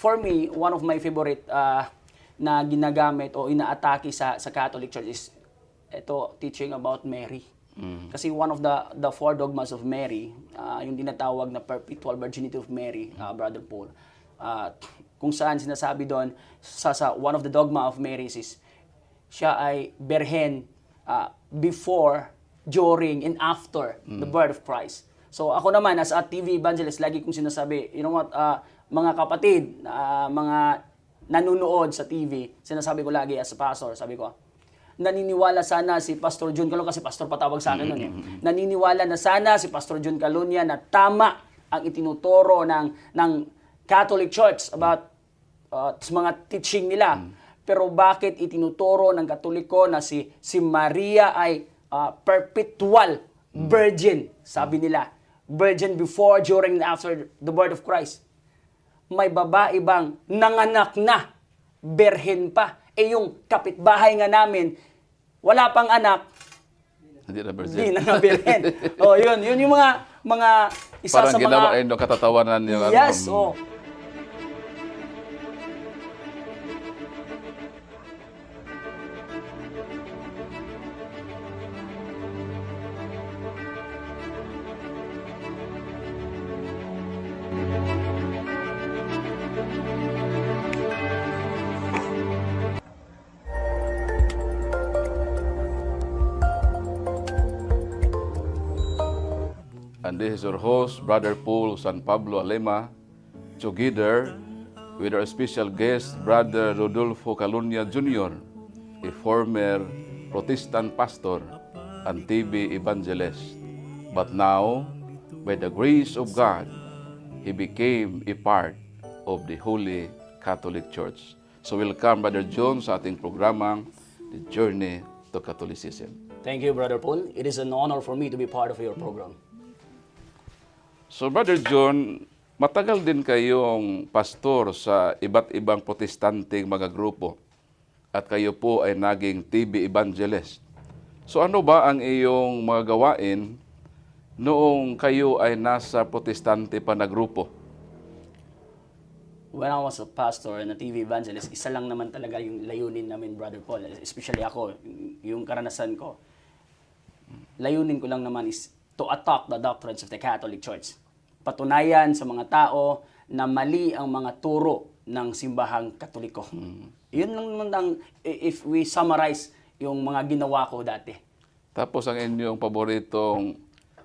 for me, one of my favorite uh, na ginagamit o inaatake sa sa Catholic Church is ito teaching about Mary. Kasi one of the the four dogmas of Mary, uh, yung tinatawag na perpetual virginity of Mary, uh, Brother Paul. Uh, kung saan sinasabi doon sa, sa one of the dogma of Mary is siya ay berhen uh, before, during, and after the birth of Christ. So ako naman, as a TV evangelist, lagi kong sinasabi, you know what, uh, mga kapatid, uh, mga nanonood sa TV, sinasabi ko lagi as a pastor, sabi ko, naniniwala sana si Pastor John Calon, kasi pastor patawag sa akin nun eh. Naniniwala na sana si Pastor John Calonia na tama ang itinuturo ng, ng Catholic Church about uh, mga teaching nila. Pero bakit itinuturo ng Katoliko na si si Maria ay uh, perpetual virgin, sabi nila. Virgin before, during, and after the birth of Christ. May babae bang nanganak na, berhen pa. Eh yung kapitbahay nga namin, wala pang anak, Hindi na virgin. hindi na berhen. oh, yun, yun yung mga mga isa Parang sa ginawa mga ay no, katatawanan yung ano, Yes, mm, oh. This is your host, Brother Paul San Pablo Alema, together with our special guest, Brother Rodolfo Calunya Jr., a former Protestant pastor and TV evangelist. But now, by the grace of God, he became a part of the Holy Catholic Church. So welcome, Brother John, sa ating programang The Journey to Catholicism. Thank you, Brother Paul. It is an honor for me to be part of your program. So Brother John, matagal din kayong pastor sa iba't ibang protestanteng mga grupo at kayo po ay naging TV evangelist. So ano ba ang iyong mga gawain noong kayo ay nasa protestante pa na grupo? When I was a pastor and a TV evangelist, isa lang naman talaga yung layunin namin, Brother Paul. Especially ako, yung karanasan ko. Layunin ko lang naman is to attack the doctrines of the Catholic Church. Patunayan sa mga tao na mali ang mga turo ng simbahang katoliko. Yun lang naman ang, if we summarize yung mga ginawa ko dati. Tapos ang inyong paboritong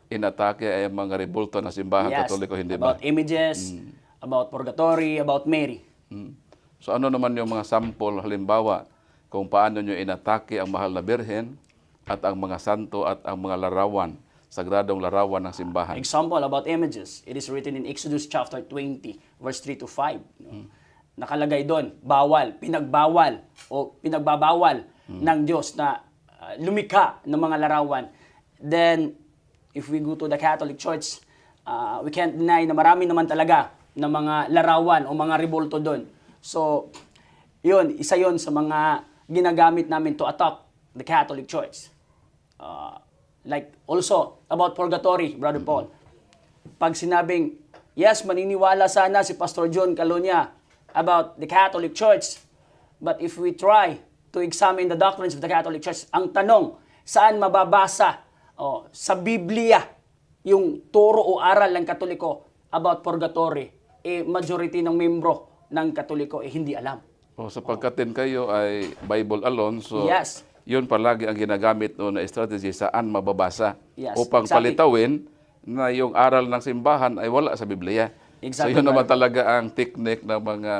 inatake ay ang mga rebulto na simbahan katoliko, hindi ba? about images, about purgatory, about Mary. Mm. So ano naman yung mga sample, halimbawa, kung paano nyo inatake ang mahal na birhen at ang mga santo at ang mga larawan, sagradong larawan ng simbahan. Example about images. It is written in Exodus chapter 20, verse 3 to 5. no? Nakalagay doon, bawal, pinagbawal o pinagbabawal ng Diyos na uh, lumikha ng mga larawan. Then, if we go to the Catholic Church, uh, we can't deny na marami naman talaga ng mga larawan o mga revolto doon. So, yun, isa yun sa mga ginagamit namin to attack the Catholic Church. Uh, like also about purgatory, Brother Paul. Pag sinabing, yes, maniniwala sana si Pastor John Calonia about the Catholic Church, but if we try to examine the doctrines of the Catholic Church, ang tanong, saan mababasa oh, sa Biblia yung turo o aral ng Katoliko about purgatory, eh majority ng membro ng Katoliko eh hindi alam. O sapagkat din kayo ay Bible alone, so Yes. Yun palagi ang ginagamit no na strategy saan mababasa Yes, upang exactly. palitawin na yung aral ng simbahan ay wala sa Biblia. Exactly, so yun naman talaga ang technique ng mga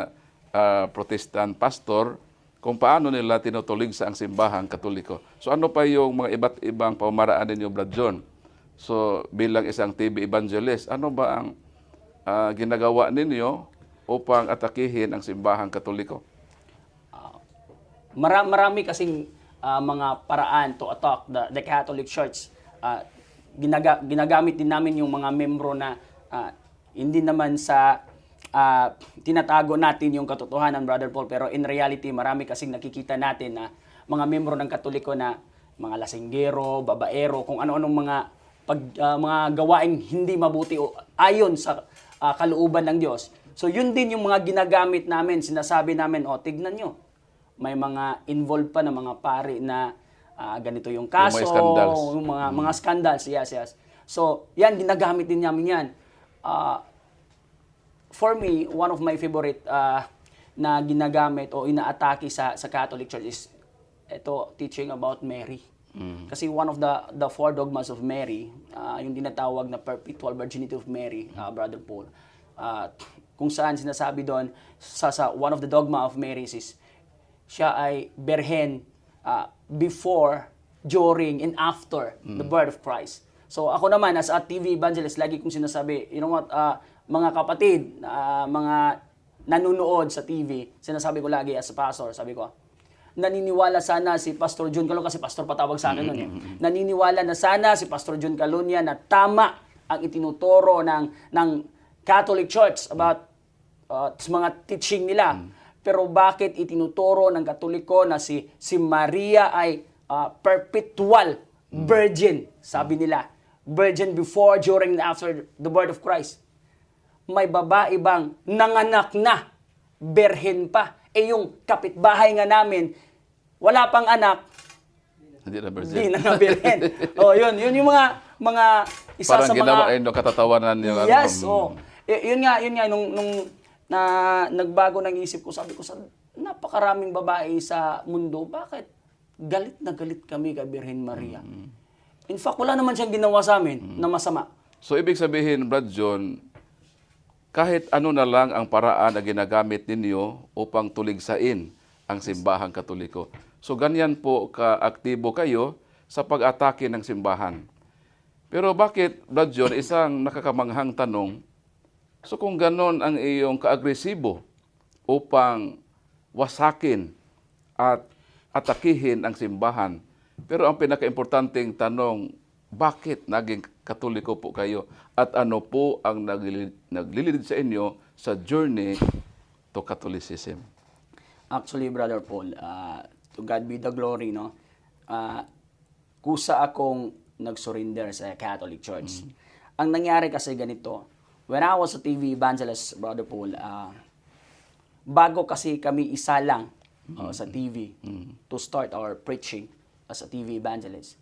ah, Protestant pastor kung paano nila tinutulig sa ang simbahang katoliko. So ano pa yung mga iba't ibang pamamaraan ninyo, Brad John? So bilang isang TV evangelist, ano ba ang ah, ginagawa ninyo upang atakihin ang simbahang katoliko? Mara- marami kasing ah, mga paraan to attack the, the Catholic Church. Ah, ginaga- ginagamit din namin yung mga membro na ah, hindi naman sa ah, tinatago natin yung katotohanan, Brother Paul, pero in reality, marami kasing nakikita natin na mga membro ng Katoliko na mga lasinggero, babaero, kung ano-anong mga pag, ah, mga gawaing hindi mabuti o ayon sa ah, kalooban ng Diyos, So yun din yung mga ginagamit namin, sinasabi namin, o tignan nyo, may mga involved pa na mga pari na ah, ganito yung kaso, mga scandals. yung mga, mga scandals, yes, yes. So yan, ginagamit din namin yan. Ah, for me, one of my favorite ah, na ginagamit o inaatake sa sa Catholic Church is ito teaching about Mary. Kasi one of the the four dogmas of Mary, ah, yung tinatawag na perpetual virginity of Mary, ah, Brother Paul. ah, kung saan sinasabi doon sa, sa one of the dogma of Mary is siya ay berhen ah, before, during, and after the birth of Christ. So ako naman as a TV evangelist, lagi kong sinasabi, you know what, ah, mga kapatid, ah, mga nanonood sa TV, sinasabi ko lagi as a pastor, sabi ko, naniniwala sana si Pastor John Calon, kasi pastor patawag sa akin nun eh. Naniniwala na sana si Pastor John Calonia na tama ang itinuturo ng, ng Catholic Church about uh, mga teaching nila. Pero bakit itinuturo ng Katoliko na si si Maria ay uh, perpetual virgin, sabi nila. Virgin before, during, and after the birth of Christ may babae bang nanganak na, berhen pa. Eh yung kapitbahay nga namin, wala pang anak, Hindi na virgin. hindi na nabirhen. oh, yun, yun yung mga mga isa Parang sa ginawa mga ay no, katatawanan yung ano. Yes, mm, oh. Y- yun nga, yun nga nung nung na nagbago ng isip ko, sabi ko sa napakaraming babae sa mundo, bakit galit na galit kami kay Birhen Maria? In fact, wala naman siyang ginawa sa amin na masama. So ibig sabihin, Brad John, kahit ano na lang ang paraan na ginagamit ninyo upang tuligsain ang simbahang katoliko. So ganyan po kaaktibo kayo sa pag-atake ng simbahan. Pero bakit, Brad John, isang nakakamanghang tanong, so kung ganon ang iyong kaagresibo upang wasakin at atakihin ang simbahan, pero ang pinakaimportanteng tanong, bakit naging katoliko po kayo? At ano po ang naglilid, sa inyo sa journey to Catholicism? Actually, Brother Paul, uh, to God be the glory, no? Uh, kusa akong nag-surrender sa Catholic Church. Ang nangyari kasi ganito, when I was a TV evangelist, Brother Paul, uh, bago kasi kami isa lang uh, sa TV to start our preaching as a TV evangelist,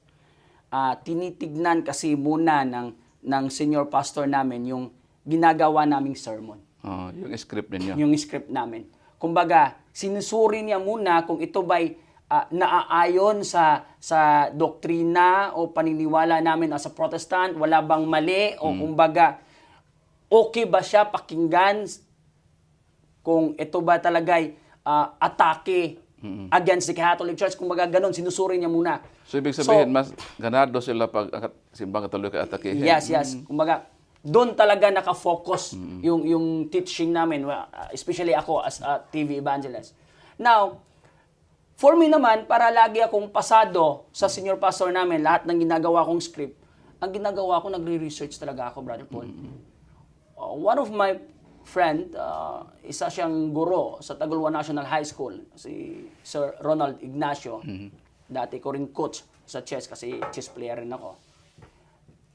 ah tinitignan kasi muna ng, ng senior pastor namin yung ginagawa naming sermon. Oh, yung script ninyo. yung script namin. Kumbaga, sinusuri niya muna kung ito ba'y ah, naaayon sa sa doktrina o paniniwala namin as a Protestant, wala bang mali o kumbaga okay ba siya pakinggan kung ito ba talagay ah, atake against the Catholic Church, kumbaga ganun, sinusuri niya muna. So ibig sabihin, mas ganado sila pag ang simbang katoliko ay atakihin. Yes, yes. Kumbaga, doon talaga nakafocus yung yung teaching namin, well, uh, especially ako as a TV evangelist. Now, for me naman, para lagi akong pasado sa senior pastor namin, lahat ng ginagawa kong script, ang ginagawa ko, nagre-research talaga ako, Brother Paul. Uh, one of my friend, uh, isa siyang guro sa Tagulwa National High School, si Sir Ronald Ignacio. Dati ko rin coach sa chess kasi chess player rin ako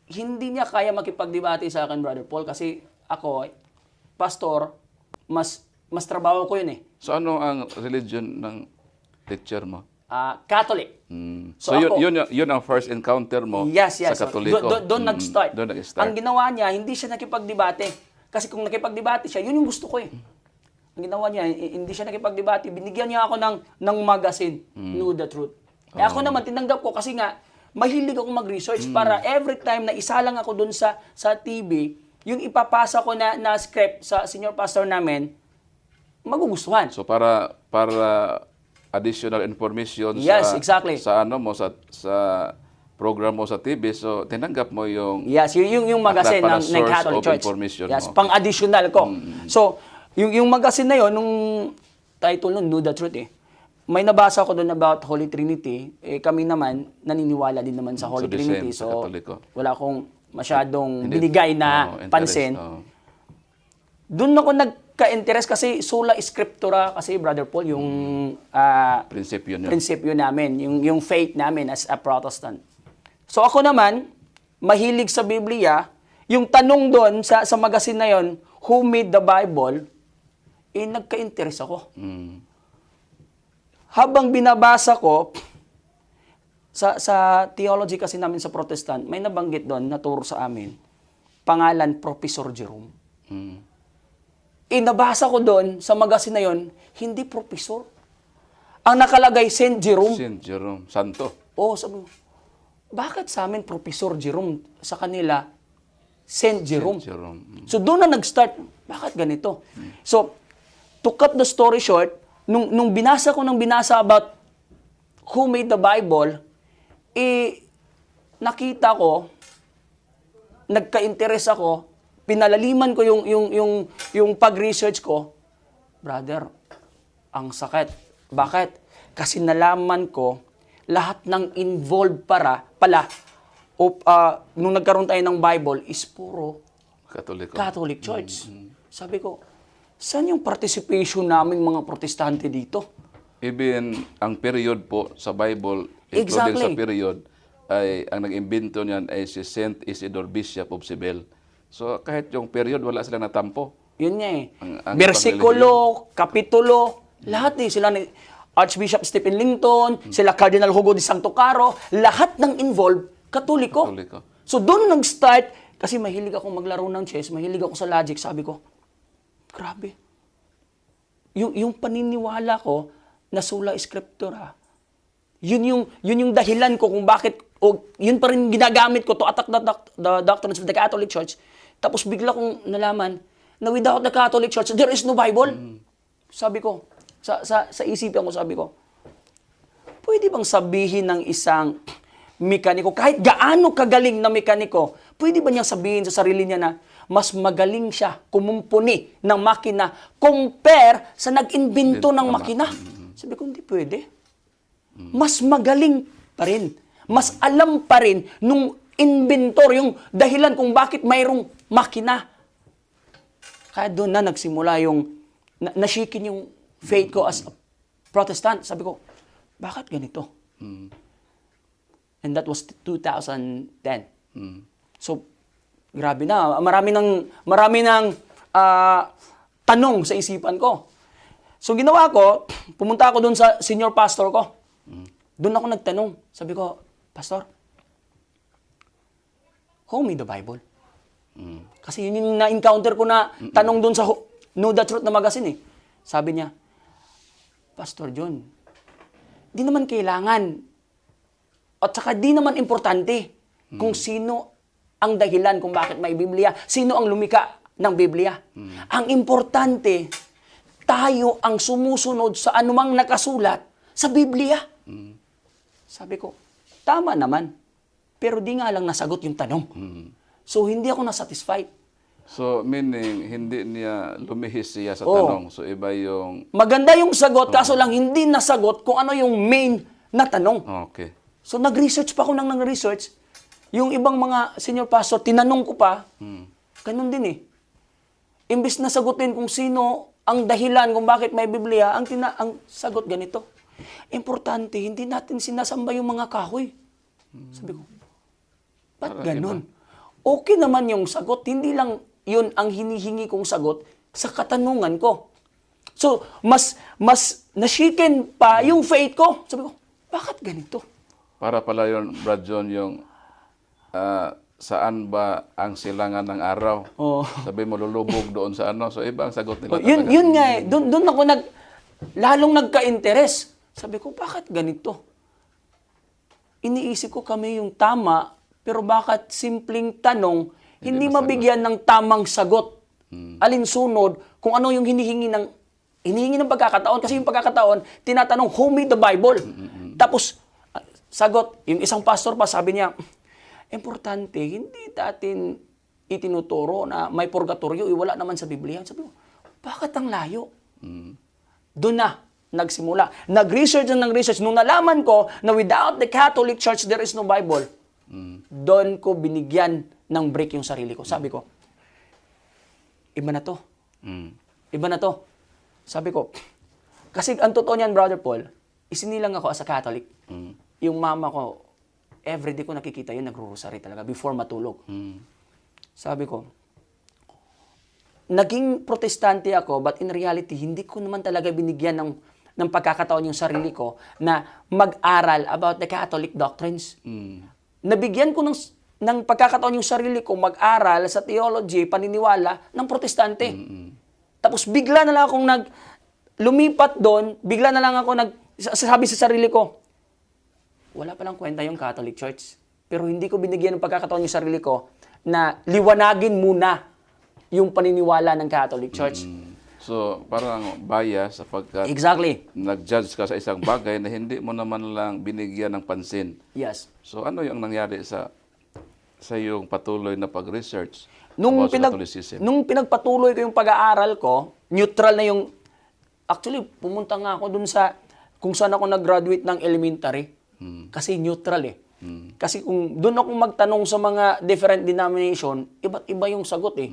hindi niya kaya makipagdebate sa akin, Brother Paul, kasi ako, pastor, mas mas trabaho ko yun eh. So ano ang religion ng teacher mo? Ah, Catholic. Mm. So So, yun, ako- yun, yun ang first encounter mo Yes, yes. sa katoliko. Doon, doon Mm, nag-start. Doon nag-start. Ang ginawa niya, hindi siya nakipagdebate. Kasi kung nakipagdebate siya, yun yung gusto ko eh. Ang ginawa niya, hindi siya nakipagdebate. Binigyan niya ako ng, ng magazine, Mm. Know the Truth. Eh ako naman, tinanggap ko kasi nga, mahilig ako mag-research Mm. para every time na isa lang ako doon sa, sa TV, yung ipapasa ko na, na script sa senior pastor namin, magugustuhan. So para para additional information Yes, sa exactly. sa ano mo sa sa program mo sa TV so tinanggap mo yung Yes, yung yung, yung magazine ng, ng Catholic Church. Yes, mo. pang additional ko. So, yung yung magazine na yon nung title nun, Know the Truth eh. May nabasa ko doon about Holy Trinity. Eh, kami naman, naniniwala din naman sa Holy So, Trinity. same So, Katoliko. wala akong masyadong Hindi- binigay na interest, pansin. oo. Doon ako nagka-interest kasi sola scriptura kasi Brother Paul, yung ah, prinsipyo prinsipyo namin, yung, yung faith namin as a Protestant. So ako naman, mahilig sa Biblia, yung tanong doon sa, sa magazine na yon, who made the Bible, eh, nagka-interest ako. Mm. Habang binabasa ko, sa, sa theology kasi namin sa Protestant, may nabanggit doon, naturo sa amin, pangalan Professor Jerome. Mm. Inabasa ko doon, sa magazine na yon, hindi professor. Ang nakalagay, Saint Jerome. Saint Jerome Santo. Oo, sabi ko, bakit sa amin Professor Jerome, sa kanila, Saint Jerome? Saint Jerome. Mm. So doon na nag-start, bakit ganito? So, to cut the story short, nung, nung binasa ko ng binasa about who made the Bible, eh, nakita ko, nagka-interest ako, pinalaliman ko yung, yung, yung, yung pag-research ko, brother, ang sakit. Bakit? Kasi nalaman ko, lahat ng involved para, pala, o, ah, nung nagkaroon tayo ng Bible, is puro Katoliko. Catholic Church. Sabi ko, saan yung participation naming mga protestante dito? Even ang period po sa Bible, including Exactly. sa period, ay ang nag-imbento niyan ay si Saint Isidore Bishop of Cibel. So kahit yung period, wala silang natampo. Yun nga eh. Ang- ang Versikulo, kapitulo, lahat eh. Sila ni Archbishop Stephen Langton, sila Cardinal Hugo de Santo Caro, lahat ng involved, katoliko. Katoliko. So doon nag-start, kasi mahilig ako maglaro ng chess, mahilig ako sa logic, sabi ko, grabe. Yung, yung paniniwala ko na sola scriptura, yun yung, yun yung dahilan ko kung bakit, o yun pa rin ginagamit ko to attack the, the doctrines of the Catholic Church. Tapos bigla kong nalaman na without the Catholic Church, there is no Bible. Sabi ko, sa, sa, sa isipan ko, sabi ko, pwede bang sabihin ng isang mekaniko, kahit gaano kagaling na mekaniko, pwede ba niya sabihin sa sarili niya na mas magaling siya kumumpuni ng makina compare sa nag-imbento ng makina? Sabi ko, hindi pwede. Mas magaling pa rin. Mas alam pa rin nung inventor, yung dahilan kung bakit mayroong makina. Kaya doon na nagsimula yung, na, nashikin yung faith ko as a Protestant. Sabi ko, bakit ganito? And that was 2010. Mm. So, grabe na. Marami ng, marami ng ah, tanong sa isipan ko. So, ginawa ko, pumunta ako doon sa senior pastor ko. Doon ako nagtanong. Sabi ko, Pastor, who made the Bible? Mm. Kasi yun yung na-encounter ko na tanong doon sa Know the Truth na magazine eh. Sabi niya, Pastor John, di naman kailangan at saka di naman importante kung sino ang dahilan kung bakit may Biblia, sino ang lumika ng Biblia. Ang importante, tayo ang sumusunod sa anumang nakasulat sa Biblia. Sabi ko, tama naman. Pero di nga lang nasagot yung tanong. So, hindi ako nasatisfied. So meaning, hindi niya lumihis siya sa Oo. tanong. So iba yung... Maganda yung sagot, kaso lang hindi nasagot kung ano yung main na tanong. Okay. So, nag-research pa ako nang nag-research. Yung ibang mga senior pastor, tinanong ko pa, ganun din eh. Imbis na sagutin kung sino ang dahilan kung bakit may Biblia, ang, tina- ang sagot ganito. Importante, hindi natin sinasamba yung mga kahoy. Sabi ko, ba't Parang ganun? Okay naman yung sagot, hindi lang yun ang hinihingi kong sagot sa katanungan ko. So, mas, mas nashiken pa yung faith ko. Sabi ko, bakit ganito? Para pala yun, Brad John, yung ah, saan ba ang silangan ng araw? Oo. Sabi mo, lulubog doon sa ano. So iba ang sagot Oh, nila yun, talaga. yun nga eh. Doon, doon ako nag, lalong nagka-interes. Sabi ko, bakit ganito? Iniisip ko kami yung tama, pero bakit simpleng tanong, hindi, mabigyan ng tamang sagot? Alinsunod, kung ano yung hinihingi ng, hinihingi ng pagkakataon. Kasi yung pagkakataon, tinatanong, who made the Bible? Tapos, ah, sagot, yung isang pastor pa, sabi niya, importante, hindi natin itinuturo na may purgatorio, eh, wala naman sa Biblia. Sabi ko, bakit ang layo? Doon na, nagsimula. Nag-research na nag-research. Nung nalaman ko na without the Catholic Church, there is no Bible, doon ko binigyan ng break yung sarili ko. Sabi ko, iba na to. Mm. Iba na to. Sabi ko, kasi ang totoo niyan, Brother Paul, isinilang ako as a Catholic. Mm. Yung mama ko, everyday ko nakikita yun, nagro-rosary talaga before matulog. Mm. Sabi ko, naging protestante ako, but in reality, hindi ko naman talaga binigyan ng, ng pagkakataon yung sarili ko na mag-aral about the Catholic doctrines. Nabigyan ko ng, ng pagkakataon yung sarili ko mag-aral sa theology, paniniwala ng protestante. Tapos bigla na lang akong nag, lumipat doon, bigla na lang ako nag, sabi sa sarili ko, wala palang kwenta yung Catholic Church. Pero hindi ko binigyan ng pagkakataon yung sarili ko na liwanagin muna yung paniniwala ng Catholic Church. So, parang bias sapagkat Exactly. nag-judge ka sa isang bagay na hindi mo naman lang binigyan ng pansin. Yes. So, ano yung nangyari sa sa iyong patuloy na pag-research Nung, pinag, nung pinagpatuloy ko yung pag-aaral ko, neutral na yung... Actually, pumunta nga ako dun sa kung saan ako nag-graduate ng elementary. Kasi neutral eh. Kasi kung doon ako magtanong sa mga different denomination, iba't iba yung sagot eh.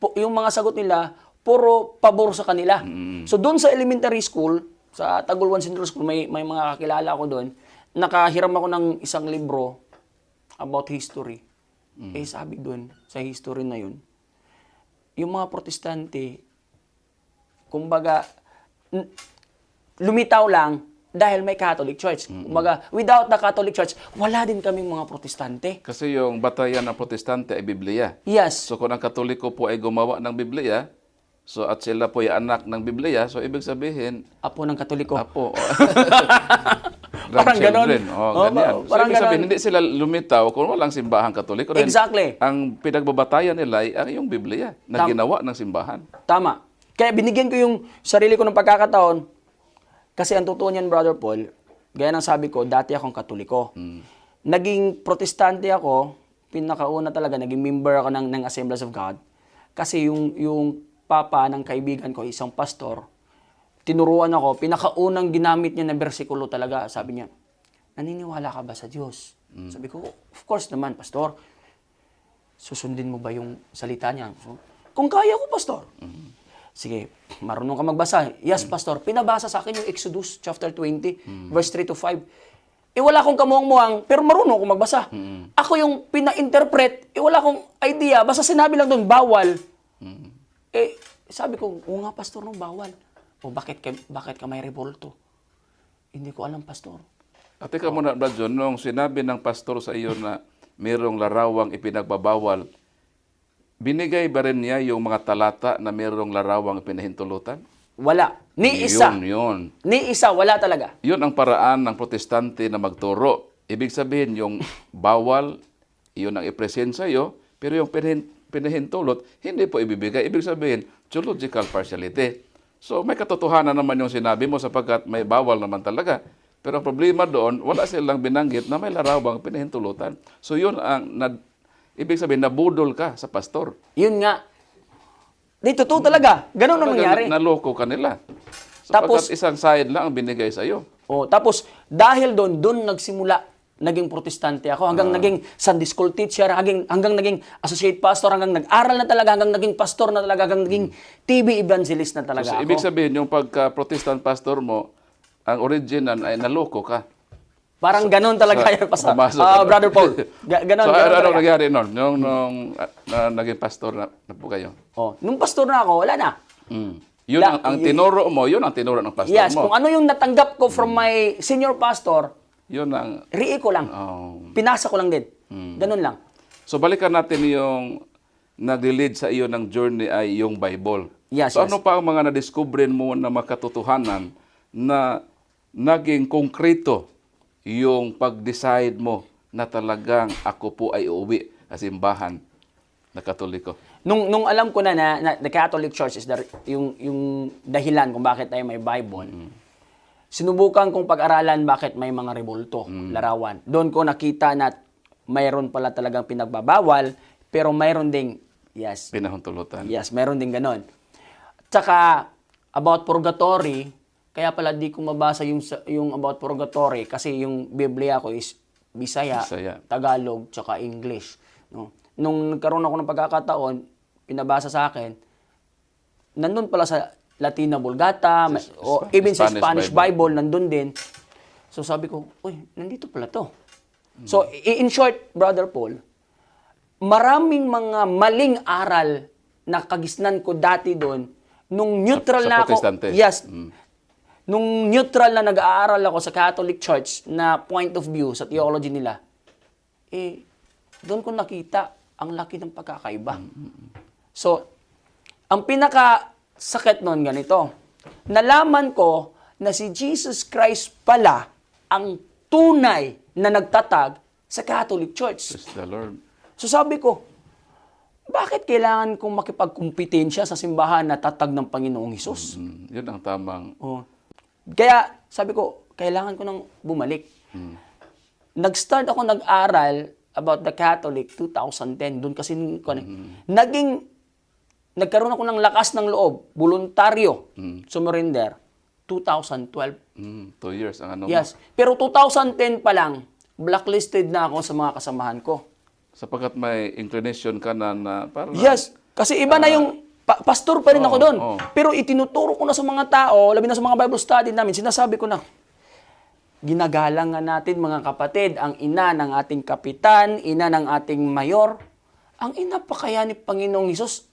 Po- yung mga sagot nila, puro pabor sa kanila. So doon sa elementary school, sa Tagulwan Central School, may, may mga kakilala ako doon, nakahiram ako ng isang libro about history. Eh sabi doon, sa history na yun, yung mga protestante, kumbaga, lumitaw lang dahil may Catholic Church. Kumbaga, without the Catholic Church, wala din kaming mga protestante. Kasi yung batayan ng protestante ay Biblia. Yes. So kung ang Katoliko po ay gumawa ng Biblia, so at sila po ay anak ng Biblia, so ibig sabihin, Apo ng Katoliko. apo, Parang ganon. Oh, Oo, ganyan. So parang ibig sabihin, ganon. hindi sila lumitaw kung walang simbahang Katoliko. Dahil Exactly. Ang pinagbabatayan nila ay ang yung Biblia na Tam- ginawa ng simbahan. Tama. Kaya binigyan ko yung sarili ko ng pagkakataon kasi ang totoo niyan, Brother Paul, gaya ng sabi ko, dati akong katoliko. Naging protestante ako, pinakauna talaga, naging member ako ng, ng Assemblies of God. Kasi yung, yung papa ng kaibigan ko, isang pastor, tinuruan ako, pinakaunang ginamit niya na bersikulo talaga, sabi niya, naniniwala ka ba sa Diyos? Sabi ko, of course naman, pastor. Susundin mo ba yung salita niya? So, kung kaya ko, pastor. Sige, marunong ka magbasa. Yes, pastor. Pinabasa sa akin yung Exodus chapter 20, verse 3 to 5. Eh wala akong kamuang-muang, pero marunong ako magbasa. Ako yung pina-interpret, eh wala akong idea. Basta sinabi lang doon, bawal. Eh, sabi ko, oo nga, pastor, no, bawal. O bakit ka, bakit ka may revolto? Hindi ko alam, pastor. At teka muna, Brad John, nung sinabi ng pastor sa iyo na mayroong larawang ipinagbabawal, binigay ba rin niya yung mga talata na mayroong larawang pinahintulutan? Wala. Ni isa. Yun, yun. Ni isa, wala talaga. Yun ang paraan ng protestante na magturo. Ibig sabihin, yung bawal, yun ang ipresent sa iyo, pero yung pinahintulot, hindi po ibibigay. Ibig sabihin, theological partiality. So, may katotohanan naman yung sinabi mo sapagkat may bawal naman talaga. Pero ang problema doon, wala silang binanggit na may larawang pinahintulutan. So, yun ang, na, ibig sabihin, nabudol ka sa pastor. Yun nga. Di, totoo talaga. Ganun ang nangyari. na- Naloko ka nila. Tapos- Sapagkat isang side lang ang binigay sa iyo. Oh, tapos, dahil doon, doon nagsimula, naging protestante ako, hanggang Ah. naging Sunday school teacher, hanggang, hanggang naging associate pastor, hanggang nag-aral na talaga, hanggang naging pastor na talaga, hanggang naging TV evangelist na talaga So, ako. ibig sabihin, yung pagka-protestant pastor mo, ang original ay naloko ka. Parang ganun talaga Sa- yan, pastor. pumasok ka. Brother Paul. Ga- ganun, so, ganun ano, nangyari nun? Nung, nung na, naging pastor na, na po kayo? Oh, nung pastor na ako, wala na. Mm. Yun La- ang, ang tinuro mo, yun ang tinuro ng pastor Yes, mo. kung ano yung natanggap ko from my senior pastor, Yun ang... rii ko lang. oh. Pinasa ko lang din. Hmm. Ganun lang. So, balikan natin yung nag-lead sa iyo ng journey ay yung Bible. Yes, so, yes. ano pa ang mga na-discovery mo na makatotohanan na naging konkreto yung pag-decide mo na talagang ako po ay uuwi sa simbahan na katoliko? Nung nung alam ko na na, na the Catholic Church is the, yung yung dahilan kung bakit tayo may Bible. Sinubukan kong pag-aralan bakit may mga revolto, larawan. Doon ko nakita na mayroon pala talagang pinagbabawal, pero mayroon ding yes, Pinahuntulutan. yes, mayroon ding ganon. Tsaka about purgatory, kaya pala di ko mabasa yung yung about purgatory kasi yung Biblia ko is Bisaya, Bisaya. Tagalog, tsaka English. No? Nung nagkaroon ako ng pagkakataon, pinabasa sa akin, nandun pala sa Latina Vulgata, may- o even sa Spanish Spanish Bible, nandun din. So sabi ko, uy, nandito pala to. So, i- in short, Brother Paul, maraming mga maling aral nakagisnan ko dati doon, nung neutral Sa- sa na ako, yes, nung neutral na nag-aaral ako sa Catholic Church na point of view sa theology nila, eh, doon ko nakita ang laki ng pagkakaiba. So, ang pinaka sakit noon ganito. Nalaman ko na si Jesus Christ pala ang tunay na nagtatag sa Catholic Church. Praise the Lord. So sabi ko, bakit kailangan kong makipagkumpetensya sa simbahan na tatag ng Panginoong Hesus? Mm, yun ang tamang Oh. Kaya sabi ko, kailangan ko nang bumalik. Nag-start ako nag-aral about the Catholic 2010. Doon kasi ko, naging nagkaroon ako ng lakas ng loob, voluntaryo, sumurrender 2012. mm, two years ang ano mo. Yes. Pero 2010 pa lang, blacklisted na ako sa mga kasamahan ko. Sapagkat may inclination ka na, na para Yes. Kasi iba na yung pa- pastor pa rin ako Oo, doon. oo. Pero itinuturo ko na sa mga tao, labi na sa mga Bible study namin, sinasabi ko na, ginagalang nga natin mga kapatid, ang ina ng ating kapitan, ina ng ating mayor, ang ina pa kaya ni Panginoong Hesus,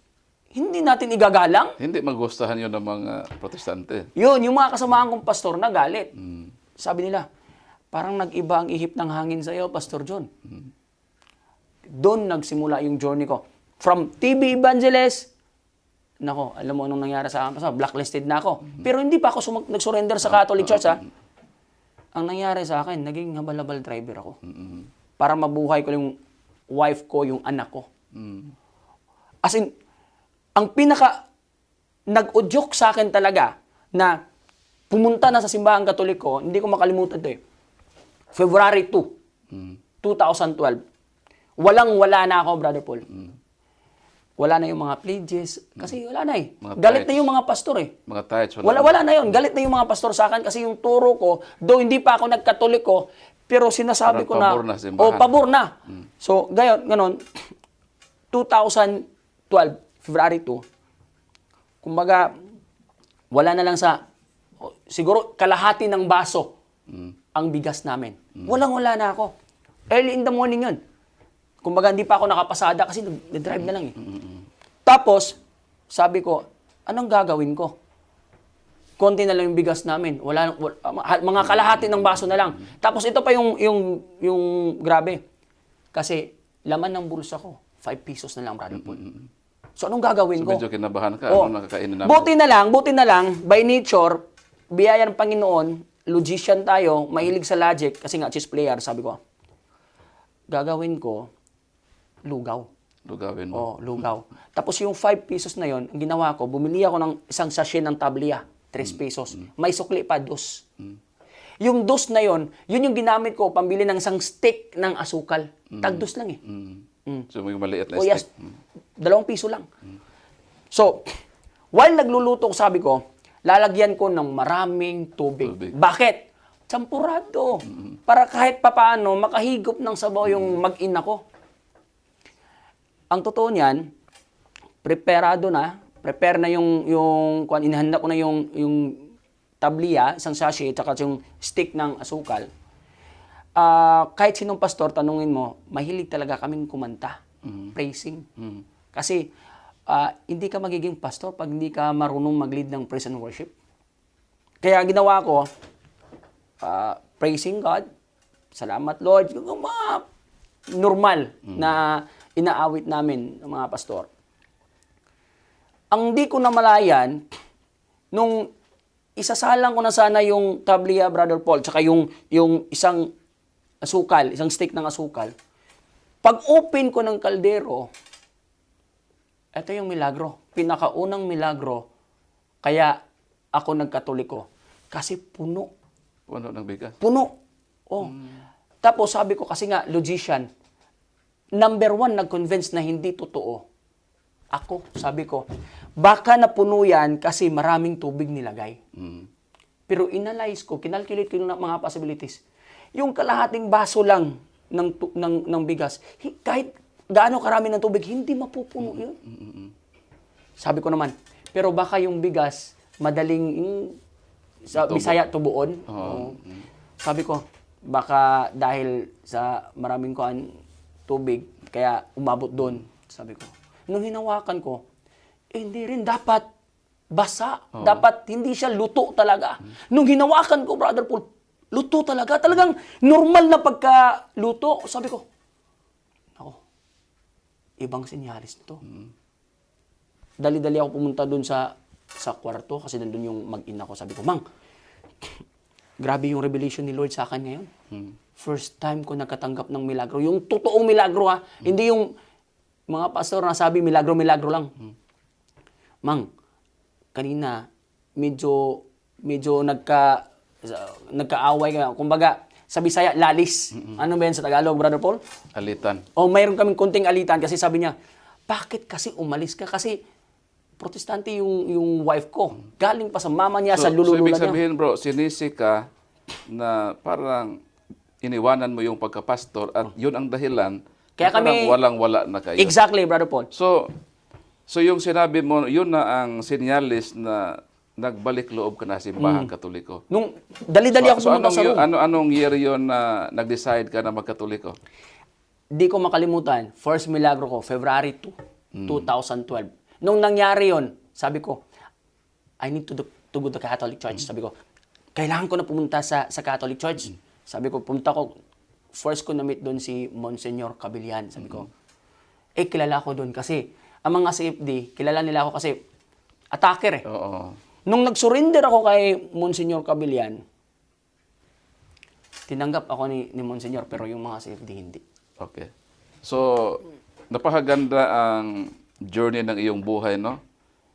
hindi natin igagalang? Hindi magustuhan yun ng mga protestante. Yun, yung mga kasamahan kong pastor na galit. Mm. Sabi nila, parang nag-iba ang ihip ng hangin sa iyo, Pastor John. Doon nagsimula yung journey ko. From TV evangelist, nako, alam mo anong nangyari sa akin, blacklisted na ako. Pero hindi pa ako sumag- nag-surrender sa Catholic Church, ha? Ang nangyari sa akin, naging habal-habal driver ako. Para mabuhay ko yung wife ko, yung anak ko. Mm. As in, ang pinaka nag-udyok sa akin talaga na pumunta na sa simbahan katoliko, hindi ko makalimutan to eh. February 2, Mm. 2012. Walang-wala na ako, Brother Paul. Wala na yung mga pledges. Kasi wala na eh. Mga Galit na tithes. yung mga pastor eh. Mga tithes, Wala, wala na yun. Galit na yung mga pastor sa akin kasi yung turo ko, though hindi pa ako nagkatoliko, pero sinasabi Parang ko na, pabor na simbahan. oh, pabor na. So, gayon, ganon, 2012, February 2, kumbaga, wala na lang sa, siguro kalahati ng baso ang bigas namin. Walang-wala na ako. Early in the morning yun. Kumbaga, hindi pa ako nakapasada kasi nag-drive na lang eh. Tapos, sabi ko, anong gagawin ko? Konti na lang yung bigas namin. Wala, wala mga kalahati ng baso na lang. Tapos ito pa yung yung yung grabe. Kasi laman ng bulsa ko, 5 pesos na lang, brother Paul. So anong gagawin So, ko? medyo kinabahan ka. Oh, Ano nakakainin namin? buti na lang, buti na lang, by nature, biyaya ng Panginoon, logician tayo, mahilig sa logic, kasi nga chess player, sabi ko, gagawin ko, lugaw. Lugawin mo. Oh, lugaw. Tapos yung 5 pesos na yon, ang ginawa ko, bumili ako ng isang sachet ng tablia, 3 pesos. May sukli pa, dos. Yung dos na yon, yun yung ginamit ko pambili ng isang stick ng asukal. Tagdos lang eh. Mm. So, may maliit na O yes, stick. Mm. dalawang piso lang. So, while nagluluto ko, sabi ko, lalagyan ko ng maraming tubig. Tubig. Bakit? Champurado. Para kahit papaano, makahigop ng sabaw yung mag-ina ko. Ang totoo niyan, preparado na, prepare na yung, yung, kung inihanda ko na yung, yung tablia, isang sachet, tsaka yung stick ng asukal. Ah, kahit sinong pastor, tanungin mo, mahilig talaga kaming kumanta, praising. Kasi ah, hindi ka magiging pastor pag hindi ka marunong mag-lead ng praise and worship. Kaya ginawa ko, ah, praising God, salamat Lord, yung mga normal na inaawit namin ng mga pastor. Ang di ko namalayan, nung isasalang ko na sana yung tablia, Brother Paul, tsaka yung, yung isang asukal, isang stick ng asukal, pag open ko ng kaldero, ito yung milagro. Pinakaunang milagro, kaya ako nagkatoliko. Kasi puno. Puno ng bigas. Puno. Oh. Tapos sabi ko, kasi nga, logician, number one, nag-convince na hindi totoo. Ako, sabi ko, baka napuno yan kasi maraming tubig nilagay. Mm. Pero inanalyze ko, kinalculate ko yung mga possibilities. Yung kalahating baso lang ng, ng, ng bigas, hi- kahit gaano karami ng tubig, hindi mapupuno yun. Sabi ko naman, pero baka yung bigas, madaling, yung, sa Tubo. Bisaya, tubuon. Oo. Oo. Sabi ko, baka dahil sa maraming kuan tubig, kaya umabot doon. Sabi ko. Nung hinawakan ko, Eh, hindi rin. Dapat basa. Dapat hindi siya luto talaga. Nung hinawakan ko, Brother Paul, luto talaga. Talagang normal na pagka-luto. Sabi ko, ako, ibang sinyalis nito. Dali-dali ako pumunta dun sa sa kwarto kasi nandun yung mag-ina ko. Sabi ko, Mang, grabe yung revelation ni Lord sa akin ngayon. First time ko nakatanggap ng milagro. Yung totoong milagro ha. Hindi yung mga pastor na sabi milagro-milagro lang. Mang, kanina medyo medyo nagka nagkaaway ka. Kumbaga, sa Bisaya, lalis. Ano ba yan sa Tagalog, Brother Paul? Alitan. O mayroon kaming konting alitan kasi sabi niya, bakit kasi umalis ka? Kasi protestante yung yung wife ko. Galing pa sa mama niya, sa so lulula ibig niya. sabihin bro, sinisi ka na parang iniwanan mo yung pagkapastor at yun ang dahilan Kaya kami- walang-wala na kayo. Exactly, Brother Paul. So, so yung sinabi mo, yun na ang sinyalis na nagbalik loob ka na sa simbahan katoliko. Nung dali-dali ako so, pumunta anong, sa room. ano, anong year yun na nag-decide ka na magkatoliko? Di ko makalimutan, first milagro ko, February 2, 2012. Nung nangyari yon, sabi ko, I need to, do, to go to Catholic Church. Sabi ko, kailangan ko na pumunta sa, sa Catholic Church. Sabi ko, pumunta ko, first ko na-meet doon si Monsignor Cabilian. Sabi ko, eh, kilala ko doon kasi, ang mga CFD, kilala nila ako kasi, attacker eh. Oo. Nung nag-surrender ako kay Monsignor Cabilian, tinanggap ako ni, ni Monsignor, pero yung mga CFD hindi. Okay. So, napakaganda ang journey ng iyong buhay, no?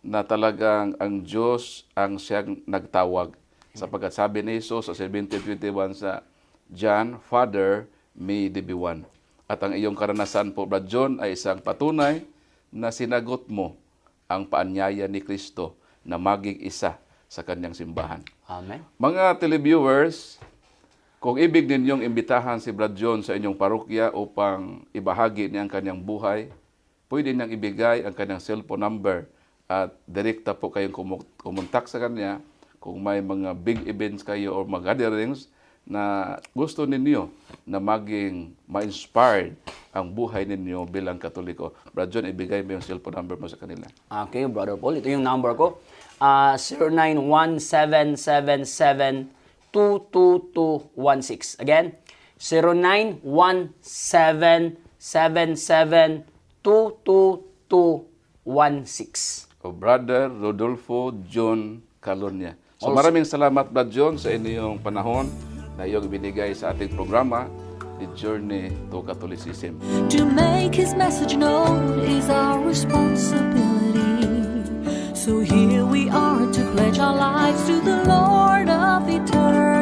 Na talagang ang Diyos ang siyang nagtawag. Sapagkat sabi ni Jesus sa 1721 sa John, Father, may they be one. At ang iyong karanasan po, Brad John, ay isang patunay na sinagot mo ang paanyaya ni Kristo na maging isa sa kanyang simbahan. Amen. Mga televiewers, kung ibig ninyong imbitahan si Brad John sa inyong parokya upang ibahagi niya ang kanyang buhay, pwede niyang ibigay ang kanyang cellphone number at direkta po kayong kumontak sa kanya kung may mga big events kayo or mga gatherings na gusto ninyo na maging ma-inspired ang buhay ninyo bilang katoliko. Brad John, ibigay mo yung cellphone number mo sa kanila. Okay, Brother Paul. Ito yung number ko. Ah, 0917772216. Again, 0917772216. o Brother Rodolfo John Calonia. So maraming salamat Brad John sa inyong panahon na iyong binigay sa ating programa, The Journey to Catholicism. To make His message known is our responsibility. So here we are to pledge our lives to the Lord of eternity.